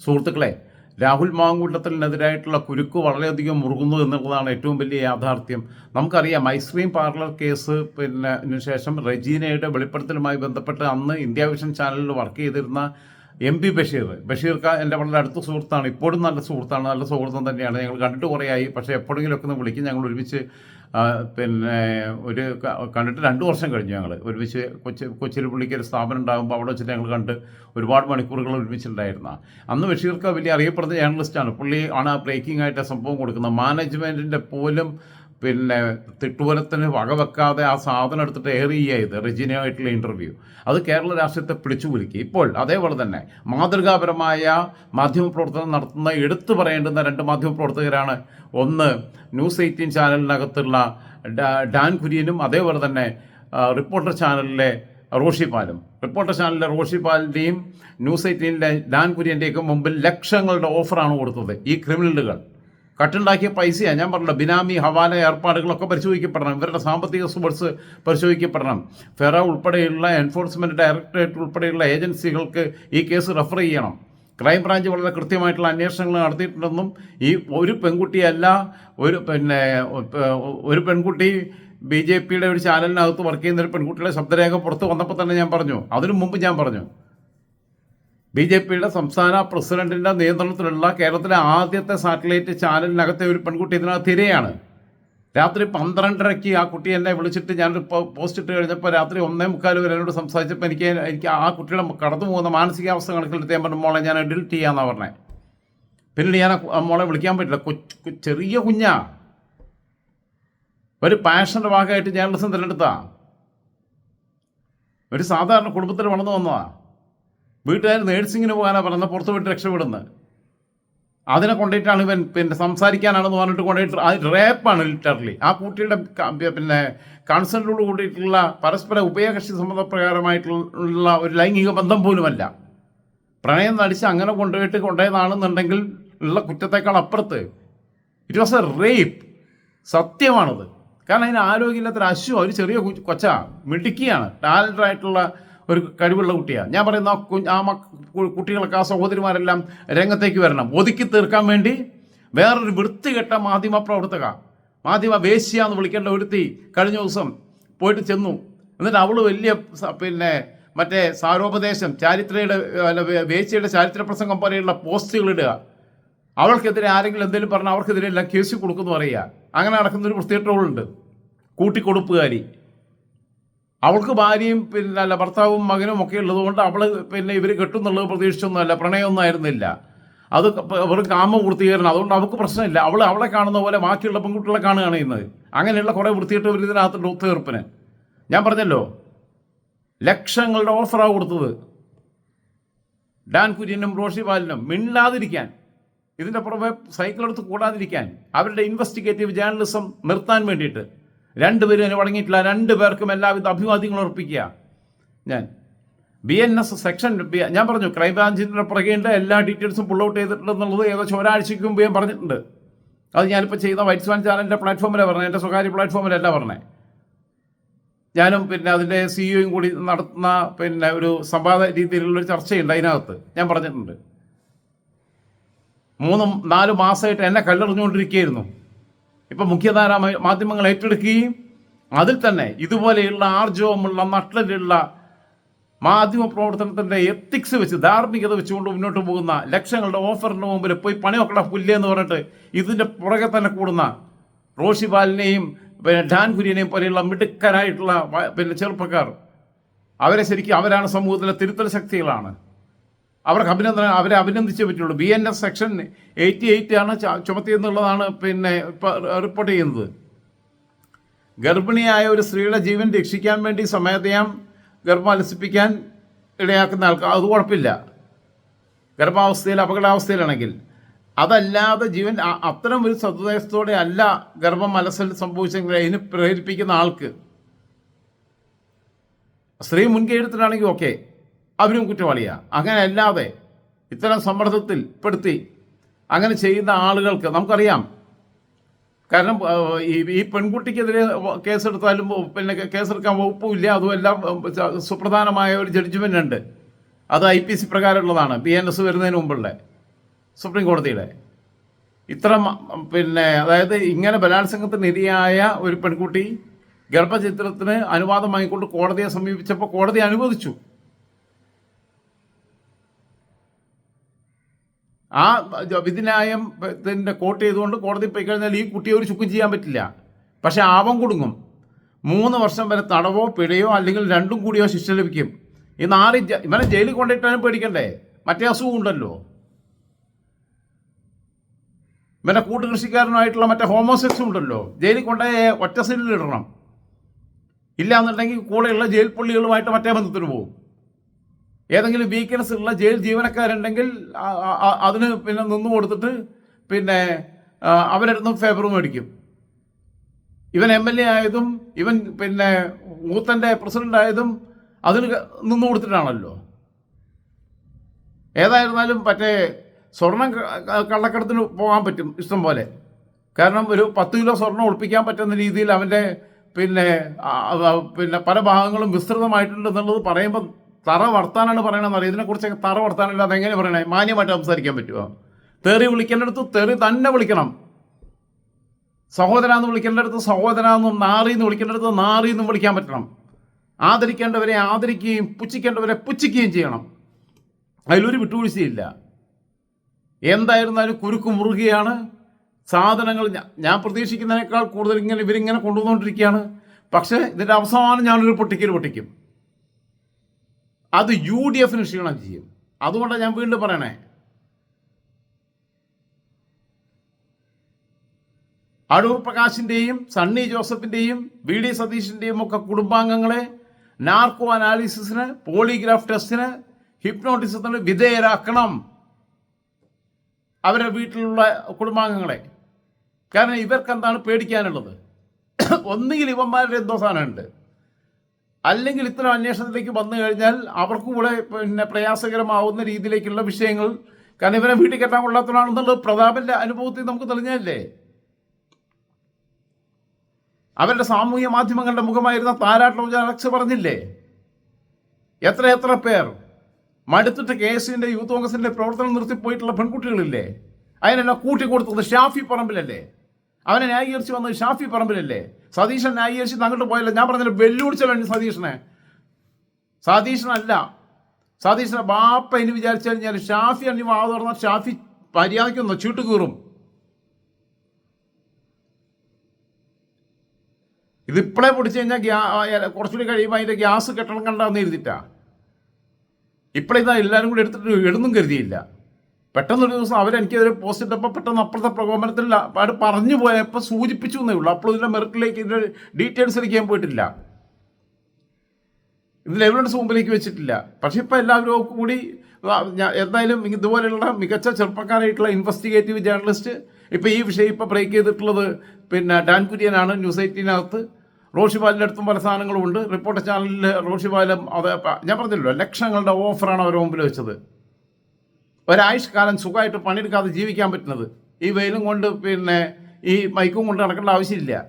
സുഹൃത്തുക്കളെ രാഹുൽ മാങ്കൂട്ടത്തിനെതിരായിട്ടുള്ള കുരുക്ക് വളരെയധികം മുറുകുന്നു എന്നുള്ളതാണ് ഏറ്റവും വലിയ യാഥാർത്ഥ്യം. നമുക്കറിയാം ഐസ്ക്രീം പാർലർ കേസ് പിന്നെ ശേഷം റെജീനയുടെ വെളിപ്പെടുത്തലുമായി ബന്ധപ്പെട്ട് അന്ന് ഇന്ത്യ വിഷൻ ചാനലിൽ വർക്ക് ചെയ്തിരുന്ന എം പി ബഷീർ. ബഷീർ ഖാൻ എന്റെ വളരെ അടുത്ത സുഹൃത്താണ്. ഇപ്പോഴും നല്ല സുഹൃത്താണ്. നല്ല സുഹൃത്തം തന്നെയാണ്. ഞങ്ങൾ കണ്ടിട്ട് കുറേ ആയി. പക്ഷേ എപ്പോഴെങ്കിലുമൊക്കെ ഒന്ന് വിളിക്കും. ഞങ്ങൾ ഒരുമിച്ച് പിന്നെ ഒരു കണ്ടിട്ട് രണ്ട് വർഷം കഴിഞ്ഞു ഞങ്ങൾ. ഒരുമിച്ച് കൊച്ചി കൊച്ചിയിൽ പുള്ളിക്ക് ഒരു സ്ഥാപനം ഉണ്ടാകുമ്പോൾ അവിടെ വെച്ചിട്ട് ഞങ്ങൾ കണ്ട് ഒരുപാട് മണിക്കൂറുകൾ ഒരുമിച്ചുണ്ടായിരുന്ന അന്ന് ബഷീർക്ക് വലിയ അറിയപ്പെടുന്ന ജേർണലിസ്റ്റാണ്. പുള്ളി ആണ് ആ ബ്രേക്കിംഗ് ആയിട്ട് സംഭവം കൊടുക്കുന്നത്. മാനേജ്മെന്റിന്റെ പോലും പിന്നെ തിട്ടുവരത്തിന് വകവെക്കാതെ ആ സാധനം എടുത്തിട്ട് എയർ ചെയ്യുക റെജിനയായിട്ടുള്ള ഇന്റർവ്യൂ അത് കേരള രാഷ്ട്രീയത്തെ പിടിച്ചു കുലുക്കി. ഇപ്പോൾ അതേപോലെ തന്നെ മാതൃകാപരമായ മാധ്യമപ്രവർത്തനം നടത്തുന്ന എടുത്തു പറയേണ്ടുന്ന രണ്ട് മാധ്യമപ്രവർത്തകരാണ്. ഒന്ന് ന്യൂസ് എയ്റ്റീൻ ചാനലിനകത്തുള്ള ഡാൻ കുര്യനും അതേപോലെ തന്നെ റിപ്പോർട്ടർ ചാനലിലെ റോഷി പാലും. റിപ്പോർട്ടർ ചാനലിലെ റോഷി പാലിന്റെയും ന്യൂസ് എയ്റ്റീനിലെ ഡാൻ കുര്യന്റെയൊക്കെ മുമ്പിൽ ലക്ഷങ്ങളുടെ ഓഫറാണ് കൊടുത്തത് ഈ ക്രിമിനലുകൾ കട്ടുണ്ടാക്കിയ പൈസയാണ് ഞാൻ പറഞ്ഞല്ലോ ബിനാമി ഹവാല ഏർപ്പാടുകളൊക്കെ പരിശോധിക്കപ്പെടണം. ഇവരുടെ സാമ്പത്തിക സ്പോർട്സ് പരിശോധിക്കപ്പെടണം. ഫെറ ഉൾപ്പെടെയുള്ള എൻഫോഴ്സ്മെന്റ് ഡയറക്ടറേറ്റ് ഉൾപ്പെടെയുള്ള ഏജൻസികൾക്ക് ഈ കേസ് റെഫർ ചെയ്യണം. ക്രൈംബ്രാഞ്ച് വളരെ കൃത്യമായിട്ടുള്ള അന്വേഷണങ്ങൾ നടത്തിയിട്ടുണ്ടെന്നും ഈ ഒരു പെൺകുട്ടിയല്ല ഒരു പിന്നെ ഒരു പെൺകുട്ടി ബി ജെ പിയുടെ ഒരു ചാനലിനകത്ത് വർക്ക് ചെയ്യുന്ന ഒരു പെൺകുട്ടിയുടെ ശബ്ദരേഖ പുറത്ത് വന്നപ്പോൾ തന്നെ ഞാൻ പറഞ്ഞു. അതിനു മുമ്പ് ഞാൻ പറഞ്ഞു. ബി ജെ പിയുടെ സംസ്ഥാന പ്രസിഡന്റിന്റെ നിയന്ത്രണത്തിലുള്ള കേരളത്തിലെ ആദ്യത്തെ സാറ്റലൈറ്റ് ചാനലിനകത്തെ ഒരു പെൺകുട്ടി ഇതിനകത്ത് തിരയാണ്. രാത്രി പന്ത്രണ്ടരയ്ക്ക് ആ കുട്ടി എന്നെ വിളിച്ചിട്ട് ഞാനൊരു പോസ്റ്റ് ഇട്ട് കഴിഞ്ഞപ്പോൾ രാത്രി ഒന്നേ മുക്കാൽ വരെ എന്നോട് സംസാരിച്ചപ്പോൾ എനിക്ക് എനിക്ക് ആ കുട്ടിയുടെ കടന്നു പോകുന്ന മാനസികാവസ്ഥ കണക്കിലെടുത്ത് ഞാൻ പറഞ്ഞു മോളെ ഞാൻ ഡിലിറ്റ് ചെയ്യാമെന്നാണ് പറഞ്ഞത് പിന്നീട് ഞാൻ മോളെ വിളിക്കാൻ പറ്റില്ല. കൊച്ചു ചെറിയ കുഞ്ഞാ. ഒരു പാഷന്റെ ഭാഗമായിട്ട് ജേർണലിസം തിരഞ്ഞെടുത്താ ഒരു സാധാരണ കുടുംബത്തിൽ വളർന്നു വന്നതാ. വീട്ടുകാർ നേഴ്സിങ്ങിന് പോകാനാണ് പറഞ്ഞത് പുറത്ത് വിട്ട് രക്ഷപ്പെടുന്നത്. അതിനെ കൊണ്ടിട്ടാണ് ഇവൻ പിന്നെ സംസാരിക്കാനാണെന്ന് പറഞ്ഞിട്ട് കൊണ്ടിട്ട് അത് റേപ്പാണ് ലിറ്ററലി ആ കുട്ടിയുടെ പിന്നെ കൺസെന്റോട് കൂടിയിട്ടുള്ള പരസ്പര ഉഭയകക്ഷി സമ്മതപ്രകാരമായിട്ടുള്ള ഒരു ലൈംഗിക ബന്ധം പോലുമല്ല. പ്രണയം നടിച്ച് അങ്ങനെ കൊണ്ടുപോയിട്ട് കൊണ്ടുപോയതാണെന്നുണ്ടെങ്കിൽ ഉള്ള കുറ്റത്തേക്കാൾ അപ്പുറത്ത് ഇറ്റ് വാസ് എ റേപ്പ് സത്യമാണത്. കാരണം അതിന് ആരോഗ്യമില്ലാത്തൊരു അശു ഒരു ചെറിയ കൊച്ചാ മിടുക്കിയാണ്. ടാലന്റഡ് ആയിട്ടുള്ള ഒരു കഴിവുള്ള കുട്ടിയാണ് ഞാൻ പറയുന്ന ആ കുട്ടികളൊക്കെ ആ സഹോദരിമാരെല്ലാം രംഗത്തേക്ക് വരണം. ഒതുക്കി തീർക്കാൻ വേണ്ടി വേറൊരു വൃത്തികെട്ട മാധ്യമ പ്രവർത്തക മാധ്യമ വേശ്യ എന്ന് വിളിക്കേണ്ട ഒരുത്തി കഴിഞ്ഞ ദിവസം പോയിട്ട് ചെന്നു. എന്നിട്ട് അവൾ വലിയ പിന്നെ മറ്റേ സാരോപദേശം ചാരിത്രയുടെ വേശ്യയുടെ ചാരിത്ര പ്രസംഗം പോലെയുള്ള പോസ്റ്റുകൾ ഇടുക. അവൾക്കെതിരെ ആരെങ്കിലും എന്തെങ്കിലും പറഞ്ഞാൽ അവർക്കെതിരെ എല്ലാം കേസ് കൊടുക്കുന്നു പറയുക. അങ്ങനെ നടക്കുന്നൊരു ഉണ്ട്. കൂട്ടിക്കൊടുപ്പുകാരി. അവൾക്ക് ഭാര്യയും പിന്നെ അല്ല ഭർത്താവും മകനും ഒക്കെ ഉള്ളതുകൊണ്ട് അവൾ പിന്നെ ഇവർ കെട്ടുന്നുള്ളത് പ്രതീക്ഷിച്ചൊന്നുമല്ല പ്രണയമൊന്നും ആയിരുന്നില്ല. അത് വെറും കാമ പൂർത്തീകരണം അതുകൊണ്ട് അവൾക്ക് പ്രശ്നമില്ല. അവൾ അവളെ കാണുന്ന പോലെ ബാക്കിയുള്ള പെൺകുട്ടികളെ കാണുകയാണ് ചെയ്യുന്നത്. അങ്ങനെയുള്ള കുറേ വൃത്തിയിട്ട് ഒരു ഇതിനകത്തുണ്ട് ഒത്തുതീർപ്പിന്. ഞാൻ പറഞ്ഞല്ലോ ലക്ഷങ്ങളുടെ ഓഫറാണ് കൊടുത്തത്. ഡാൻ കുര്യനും റോഷി പാലിനും മിണ്ടാതിരിക്കാൻ. ഇതിന്റെ പുറമെ സൈക്കിളെടുത്ത് കൂടാതിരിക്കാൻ. അവരുടെ ഇൻവെസ്റ്റിഗേറ്റീവ് ജേർണലിസം നിർത്താൻ വേണ്ടിയിട്ട്. രണ്ടുപേരും അതിന് വഴങ്ങിയിട്ടില്ല. രണ്ട് പേർക്കും എല്ലാവിധ അഭിവാദ്യങ്ങളും ഉറപ്പിക്കുക ഞാൻ ബി എൻ എസ് സെക്ഷൻ ഞാൻ പറഞ്ഞു ക്രൈംബ്രാഞ്ചിന്റെ പുറകേണ്ട എല്ലാ ഡീറ്റെയിൽസും പുൾ ഔട്ട് ചെയ്തിട്ടുണ്ടെന്നുള്ളത് ഏകദേശം ഒരാഴ്ചയ്ക്ക് മുമ്പ് ഞാൻ പറഞ്ഞിട്ടുണ്ട്. അത് ഞാനിപ്പോൾ ചെയ്ത വൈറ്റ് സ്വാൻ ചാനലിന്റെ പ്ലാറ്റ്ഫോമിലാണ് പറഞ്ഞത് എന്റെ സ്വകാര്യ പ്ലാറ്റ്ഫോമിലല്ല പറഞ്ഞത് ഞാനും പിന്നെ അതിന്റെ സിഇഒയും കൂടി നടത്തുന്ന പിന്നെ ഒരു സംവാദ രീതിയിലുള്ളൊരു ചർച്ചയുണ്ട് അതിനകത്ത്. ഞാൻ പറഞ്ഞിട്ടുണ്ട്. മൂന്നും നാല് മാസമായിട്ട് എന്നെ കല്ലെറിഞ്ഞുകൊണ്ടിരിക്കുകയായിരുന്നു. ഇപ്പം മുഖ്യധാര മാധ്യമങ്ങൾ ഏറ്റെടുക്കുകയും അതിൽ തന്നെ ഇതുപോലെയുള്ള ആർജവമുള്ള നട്ടലുള്ള മാധ്യമ പ്രവർത്തനത്തിന്റെ എത്തിക്സ് വെച്ച് ധാർമ്മികത വെച്ചുകൊണ്ട് മുന്നോട്ട് പോകുന്ന ലക്ഷങ്ങളുടെ ഓഫറിന് മുമ്പിൽ പോയി പണിയൊക്കെ പുല്ലേ എന്ന് പറഞ്ഞിട്ട് ഇതിന്റെ പുറകെ തന്നെ കൂടുന്ന റോഷിബാലിനെയും പിന്നെ ഡാൻ കുര്യനെയും പോലെയുള്ള മിടുക്കരായിട്ടുള്ള പിന്നെ ചെറുപ്പക്കാർ അവരെ ശരിക്കും അവരാണ് സമൂഹത്തിലെ തിരുത്തൽ ശക്തികളാണ്. അവർക്ക് അഭിനന്ദനം അവരെ അഭിനന്ദിച്ചേ പറ്റുള്ളൂ. B N S section eighty eight ആണ് ചുമത്തിയെന്നുള്ളതാണ് പിന്നെ റിപ്പോർട്ട് ചെയ്യുന്നത്. ഗർഭിണിയായ ഒരു സ്ത്രീയുടെ ജീവൻ രക്ഷിക്കാൻ വേണ്ടി സ്വമേധയാം ഗർഭമലസിപ്പിക്കാൻ ഇടയാക്കുന്ന ആൾക്ക് അത് കുഴപ്പമില്ല. ഗർഭാവസ്ഥയിൽ അപകടാവസ്ഥയിലാണെങ്കിൽ. അതല്ലാതെ ജീവൻ അത്തരം ഒരു സതുദ്ദേശത്തോടെ അല്ല ഗർഭം അലസൽ സംഭവിച്ചെങ്കിൽ അതിന് പ്രേരിപ്പിക്കുന്ന ആൾക്ക്. സ്ത്രീ മുൻകൈ എടുത്തിട്ടാണെങ്കിൽ ഓക്കെ അവരും കുറ്റവാളിയാണ് അങ്ങനെ അല്ലാതെ ഇത്തരം സമ്മർദ്ദത്തിൽ പെടുത്തി അങ്ങനെ ചെയ്യുന്ന ആളുകൾക്ക് നമുക്കറിയാം. കാരണം ഈ ഈ പെൺകുട്ടിക്കെതിരെ കേസെടുത്താലും പിന്നെ കേസെടുക്കാൻ വകുപ്പുമില്ല അതുമെല്ലാം സുപ്രധാനമായ ഒരു ജഡ്ജ്മെന്റ് ഉണ്ട്. അത് ഐ പി സി പ്രകാരമുള്ളതാണ്. ബി എൻ എസ് വരുന്നതിന് മുമ്പുള്ള സുപ്രീം കോടതിയുടെ. ഇത്ര പിന്നെ അതായത് ഇങ്ങനെ ബലാത്സംഗത്തിന് ഇരയായ ഒരു പെൺകുട്ടി ഗർഭചിത്രത്തിന് അനുവാദം വാങ്ങിക്കൊണ്ട് കോടതിയെ സമീപിച്ചപ്പോൾ കോടതി അനുവദിച്ചു. ആ വിധിന്യായം ഇതിന്റെ കോട്ട് ചെയ്തുകൊണ്ട് കോടതി പോയി കഴിഞ്ഞാൽ ഈ കുട്ടിയെ ഒരു ചുക്കും ചെയ്യാൻ പറ്റില്ല. പക്ഷെ ആവം കുടുങ്ങും. മൂന്ന് വർഷം വരെ തടവോ പിഴയോ അല്ലെങ്കിൽ രണ്ടും കൂടിയോ ശിക്ഷ ലഭിക്കും. ഈ നാറി ഇവനെ ജയിലിൽ കൊണ്ടിട്ടാലും പേടിക്കണ്ടേ? മറ്റേ അസുഖം ഉണ്ടല്ലോ. ഇവന്റെ കൂട്ടുകൃഷിക്കാരനായിട്ടുള്ള മറ്റേ ഹോമോസെക്സും ഉണ്ടല്ലോ. ജയിലിൽ കൊണ്ടേ ഒറ്റ സെല്ലിൽ ഇടണം. ഇല്ലാന്നുണ്ടെങ്കിൽ കൂടെയുള്ള ജയിൽ പുള്ളികളുമായിട്ട് മറ്റേ ബന്ധത്തിന് പോകും ഏതെങ്കിലും വീക്ക്നെസ് ഉള്ള ജയിൽ ജീവനക്കാരുണ്ടെങ്കിൽ അതിന് പിന്നെ നിന്നു കൊടുത്തിട്ട് പിന്നെ അവരടുന്ന് ഫേവർ മേടിക്കും. ഇവൻ എം എൽ എ ആയതും ഇവൻ പിന്നെ മൂത്തന്റെ പ്രസിഡന്റ് ആയതും അതിന് നിന്നു കൊടുത്തിട്ടാണല്ലോ. ഏതായിരുന്നാലും മറ്റേ സ്വർണം കള്ളക്കടത്തിന് പോകാൻ പറ്റും ഇഷ്ടം പോലെ. കാരണം ഒരു പത്ത് കിലോ സ്വർണം ഒളിപ്പിക്കാൻ പറ്റുന്ന രീതിയിൽ അവന്റെ പിന്നെ പിന്നെ പല ഭാഗങ്ങളും വിസ്തൃതമായിട്ടുണ്ട് എന്നുള്ളത് പറയുമ്പോൾ തറ വർത്താനാണ് പറയണമെന്ന് അറിയാം. ഇതിനെക്കുറിച്ചൊക്കെ തറ വർത്താനല്ല അതെങ്ങനെ പറയണേ? മാന്യമായിട്ട് സംസാരിക്കാൻ പറ്റുമോ തെറി വിളിക്കേണ്ടടുത്ത് തെറി തന്നെ വിളിക്കണം. സഹോദര എന്ന് വിളിക്കേണ്ടടുത്ത് സഹോദര എന്നും നാറി എന്ന് വിളിക്കേണ്ടടുത്ത് നാറി എന്നും വിളിക്കാൻ പറ്റണം. ആദരിക്കേണ്ടവരെ ആദരിക്കുകയും പുച്ഛിക്കേണ്ടവരെ പുച്ഛിക്കുകയും ചെയ്യണം. അതിലൊരു വിട്ടുവീഴ്ചയില്ല. എന്തായിരുന്നാലും കുരുക്ക് മുറുകയാണ്. സാധനങ്ങൾ ഞാൻ പ്രതീക്ഷിക്കുന്നതിനേക്കാൾ കൂടുതൽ ഇങ്ങനെ ഇവരിങ്ങനെ കൊണ്ടുവന്നുകൊണ്ടിരിക്കുകയാണ്. പക്ഷേ ഇതിന്റെ അവസാനം ഞാനൊരു പൊട്ടിക്കൽ പൊട്ടിക്കും. അത് യു ഡി എഫിന് ക്ഷീണം ചെയ്യും. അതുകൊണ്ടാണ് ഞാൻ വീണ്ടും പറയണേ. അടൂർ പ്രകാശിന്റെയും സണ്ണി ജോസഫിന്റെയും വി ഡി സതീഷിന്റെയും ഒക്കെ കുടുംബാംഗങ്ങളെ നാർക്കോ അനാലിസിസിന് പോളിഗ്രാഫ് ടെസ്റ്റിന് ഹിപ്നോട്ടിസത്തിന് വിധേയരാക്കണം. അവരുടെ വീട്ടിലുള്ള കുടുംബാംഗങ്ങളെ. കാരണം ഇവർക്ക് എന്താണ് പേടിക്കാനുള്ളത്? ഒന്നുകിൽ ഇവന്മാരുടെ എന്തോ സാധനമുണ്ട്. അല്ലെങ്കിൽ ഇത്തരം അന്വേഷണത്തിലേക്ക് വന്നു കഴിഞ്ഞാൽ അവർക്കും കൂടെ പിന്നെ പ്രയാസകരമാവുന്ന രീതിയിലേക്കുള്ള വിഷയങ്ങൾ കാരണം ഇവരെ വീട്ടിൽ കെട്ടാൻ കൊള്ളാത്തതാണെന്നുള്ളത് പ്രതാപന്റെ അനുഭവത്തിൽ നമുക്ക് തെളിഞ്ഞല്ലേ അവരുടെ സാമൂഹ്യ മാധ്യമങ്ങളുടെ മുഖമായിരുന്ന താരാട്ട് അലക്സ് പറഞ്ഞില്ലേ? എത്ര എത്ര പേർ മടുത്തിട്ട് കെ എസ് യുവിന്റെ യൂത്ത് കോൺഗ്രസിന്റെ പ്രവർത്തനം നിർത്തിപ്പോയിട്ടുള്ള പെൺകുട്ടികളില്ലേ? അതിനെല്ലാം കൂട്ടിക്കൊടുത്തത് ഷാഫി പറമ്പിലല്ലേ? അവനെ ന്യായീകരിച്ച് വന്നത് ഷാഫി പറമ്പിലല്ലേ? സതീശൻ ന്യായീകരിച്ച് അങ്ങോട്ട് പോയല്ല. ഞാൻ പറഞ്ഞില്ല വെല്ലുവിളിച്ചല്ലോ സതീശനെ. സതീശനല്ല. സതീശനെ ബാപ്പ ഇനി വിചാരിച്ചു കഴിഞ്ഞാൽ ഷാഫി അനി വാ തുറന്നാൽ ഷാഫി മര്യാദയ്ക്കൊന്നോ ചീട്ട് കീറും ഇതിപ്പോഴേ പൊടിച്ചു കഴിഞ്ഞാൽ ഗ്യാ കുറച്ചുകൂടി കഴിയുമ്പോൾ അതിന്റെ ഗ്യാസ് കെട്ടണം കണ്ടാന്ന് എഴുതിട്ടാ ഇപ്പോഴേ ഇതാ എല്ലാവരും കൂടി എടുത്തിട്ട് എഴുതും കരുതിയില്ല. പെട്ടെന്നൊരു ദിവസം അവരെനിക്കെതിരെ പോസ്റ്റ് ഇട്ടപ്പോൾ പെട്ടെന്ന് അപ്പുറത്തെ പ്രകോപനത്തിൽ അവർ പറഞ്ഞു പോയപ്പോൾ സൂചിപ്പിച്ചു എന്നേ ഉള്ളൂ. അപ്പോൾ ഇതിന്റെ മെറിറ്റിലേക്ക് ഇതിന്റെ ഡീറ്റെയിൽസിലേക്ക് ഞാൻ പോയിട്ടില്ല. ഇതിൽ എവിഡൻസ് മുമ്പിലേക്ക് വെച്ചിട്ടില്ല. പക്ഷെ ഇപ്പോൾ എല്ലാവരും കൂടി എന്തായാലും ഇതുപോലെയുള്ള മികച്ച ചെറുപ്പക്കാരായിട്ടുള്ള ഇൻവെസ്റ്റിഗേറ്റീവ് ജേർണലിസ്റ്റ് ഇപ്പോൾ ഈ വിഷയം ഇപ്പോൾ ബ്രേക്ക് ചെയ്തിട്ടുള്ളത് പിന്നെ ഡാൻ കുര്യനാണ് ന്യൂസ് എയ്റ്റീനകത്ത് റോഷിബാലിന്റെ അടുത്തും പല സാധനങ്ങളും ഉണ്ട്. റിപ്പോർട്ടർ ചാനലിൽ റോഷിബാലും അത് ഞാൻ പറഞ്ഞല്ലോ ലക്ഷങ്ങളുടെ ഓഫറാണ് അവരുടെ മുമ്പിൽ വെച്ചത്. ഒരാഴ്ച കാലം സുഖമായിട്ട് പണിയെടുക്കാതെ ജീവിക്കാൻ പറ്റുന്നത്. ഈ വെയിലും കൊണ്ട് പിന്നെ ഈ മൈക്കും കൊണ്ട് നടക്കേണ്ട ആവശ്യമില്ല.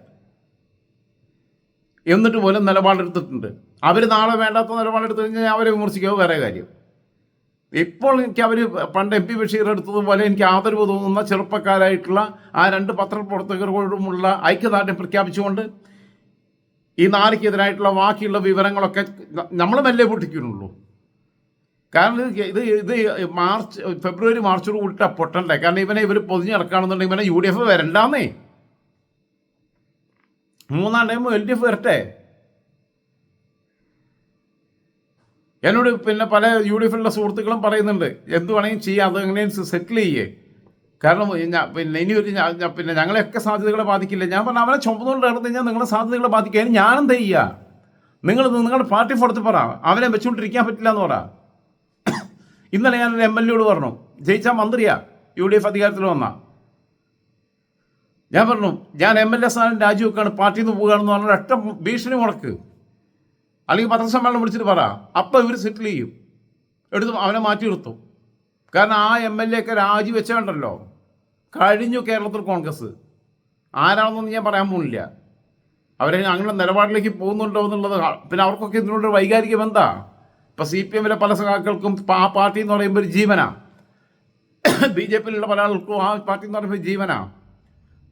എന്നിട്ട് പോലും നിലപാടെടുത്തിട്ടുണ്ട്. അവർ നാളെ വേണ്ടാത്ത നിലപാടെടുത്തു കഴിഞ്ഞാൽ അവരെ വിമർശിക്കുക വേറെ കാര്യം. ഇപ്പോൾ എനിക്ക് അവർ പണ്ട് എം പി ബഷീർ എടുത്തതുപോലെ എനിക്ക് ആദരവ് തോന്നുന്ന ചെറുപ്പക്കാരായിട്ടുള്ള ആ രണ്ട് പത്രപ്രവർത്തകരോടുമുള്ള ഐക്യദാർഢ്യം പ്രഖ്യാപിച്ചുകൊണ്ട് ഈ നാളിക്കെതിരായിട്ടുള്ള ബാക്കിയുള്ള വിവരങ്ങളൊക്കെ നമ്മൾ മെല്ലെ പൊട്ടിക്കുന്നുള്ളൂ. കാരണം ഇത് ഇത് മാർച്ച് ഫെബ്രുവരി മാർച്ചോട് കൂടിയിട്ട് പൊട്ടണ്ടേ? കാരണം ഇവനെ ഇവർ പൊതിഞ്ഞ് നടക്കുകയാണെന്നുണ്ടെങ്കിൽ ഇവനെ യു ഡി എഫ് വരണ്ടാന്നേ. മൂന്നാം ടൈം എൽ ഡി എഫ് വരട്ടെ. എന്നോട് പിന്നെ പല യു ഡി എഫിലുള്ള സുഹൃത്തുക്കളും പറയുന്നുണ്ട് എന്ത് വേണമെങ്കിലും ചെയ്യാം അത് എങ്ങനെയും സെറ്റിൽ ചെയ്യേ. കാരണം പിന്നെ ഇനി ഒരു പിന്നെ ഞങ്ങളെയൊക്കെ സാധ്യതകളെ ബാധിക്കില്ല? ഞാൻ പറഞ്ഞ അവനെ ചുമന്നുകൊണ്ട് നടന്നു കഴിഞ്ഞാൽ നിങ്ങളെ സാധ്യതകളെ ബാധിക്കാൻ ഞാനെന്താ ചെയ്യുക നിങ്ങൾ നിങ്ങളുടെ പാർട്ടി പുറത്ത് പറ. അവനെ വെച്ചുകൊണ്ടിരിക്കാൻ പറ്റില്ല എന്ന് പറ. ഇന്നലെ ഞാനൊരു എം എൽ എയോട് പറഞ്ഞു ജയിച്ച മന്ത്രിയാ യു ഡി എഫ് അധികാരത്തിൽ വന്ന. ഞാൻ പറഞ്ഞു ഞാൻ എം എൽ എ സ്ഥാനം രാജിവെക്കാണ് പാർട്ടിയിൽ നിന്ന് പോകുകയാണെന്ന് പറഞ്ഞ ഒറ്റ ഭീഷണി മുടക്ക്. അല്ലെങ്കിൽ പത്രസമ്മേളനം വിളിച്ചിട്ട് പറ അപ്പം ഇവർ സെറ്റിൽ ചെയ്യും. എടുത്ത് അവനെ മാറ്റി നിർത്തും. കാരണം ആ എം എൽ എ ഒക്കെ രാജിവെച്ചുണ്ടല്ലോ കഴിഞ്ഞു കേരളത്തിൽ കോൺഗ്രസ്. ആരാണെന്നൊന്നും ഞാൻ പറയാൻ പോകുന്നില്ല. അവരെ അങ്ങനെ നിലപാടിലേക്ക് പോകുന്നുണ്ടോ എന്നുള്ളത് പിന്നെ അവർക്കൊക്കെ ഇതിനോട് വൈകാരികം എന്താ ഇപ്പം സി പി എമ്മിലെ പല സഖാക്കൾക്കും ആ പാർട്ടി എന്ന് പറയുമ്പോൾ ഒരു ജീവനാ. ബി ജെ പിയിലുള്ള പല ആൾക്കും ആ പാർട്ടി എന്ന് പറയുമ്പോൾ ജീവനാ.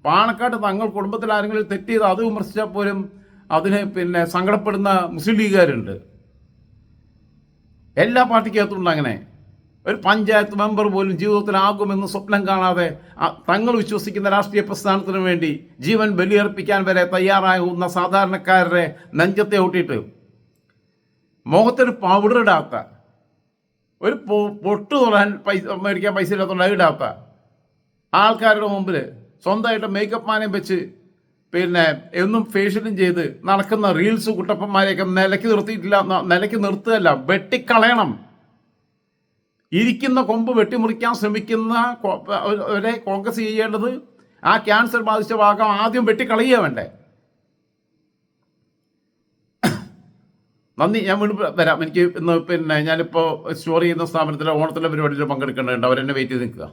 പാണക്കാട്ട് തങ്ങൾ കുടുംബത്തിൽ ആരെങ്കിലും തെറ്റ് ചെയ്ത് അത് വിമർശിച്ചാൽ പോലും അതിന് പിന്നെ സങ്കടപ്പെടുന്ന മുസ്ലിം ലീഗുകാരുണ്ട്. എല്ലാ പാർട്ടിക്കകത്തുണ്ട് അങ്ങനെ. ഒരു പഞ്ചായത്ത് മെമ്പർ പോലും ജീവിതത്തിലാകുമെന്ന് സ്വപ്നം കാണാതെ തങ്ങൾ വിശ്വസിക്കുന്ന രാഷ്ട്രീയ പ്രസ്ഥാനത്തിന് വേണ്ടി ജീവൻ ബലിയർപ്പിക്കാൻ വരെ തയ്യാറാകുന്ന സാധാരണക്കാരുടെ നെഞ്ചത്തെ ഒട്ടിയിട്ട് മുഖത്തൊരു പൗഡർ ഇടാത്ത. ഒരു പൊട്ട് തൊടാൻ പൈസ മേടിക്കാൻ പൈസ ഇല്ലാത്തതുകൊണ്ട് അത് ഇടാത്ത. ആൾക്കാരുടെ മുമ്പിൽ സ്വന്തമായിട്ട് മേക്കപ്പ് മാനം വെച്ച് പിന്നെ എന്നും ഫേഷ്യലും ചെയ്ത് നടക്കുന്ന റീൽസ് കുട്ടപ്പന്മാരെയൊക്കെ നിലയ്ക്ക് നിർത്തിയിട്ടില്ല നിലയ്ക്ക് നിർത്തുകയല്ല വെട്ടിക്കളയണം. ഇരിക്കുന്ന കൊമ്പ് വെട്ടിമുറിക്കാൻ ശ്രമിക്കുന്ന ഒരെ കോൺഗ്രസ് ചെയ്യേണ്ടത് ആ ക്യാൻസർ ബാധിച്ച ഭാഗം ആദ്യം വെട്ടിക്കളയുക വേണ്ടേ. നന്ദി ഞാൻ വീണ്ടും വരാം. എനിക്ക് ഇന്ന് പിന്നെ ഞാനിപ്പോൾ സ്റ്റോർ ചെയ്യുന്ന സ്ഥാപനത്തിലെ ഓണത്തിലെ പരിപാടിയിൽ പങ്കെടുക്കേണ്ടതുണ്ട്. അവരെന്നെ വെയിറ്റ് ചെയ്ത് നിൽക്കുക.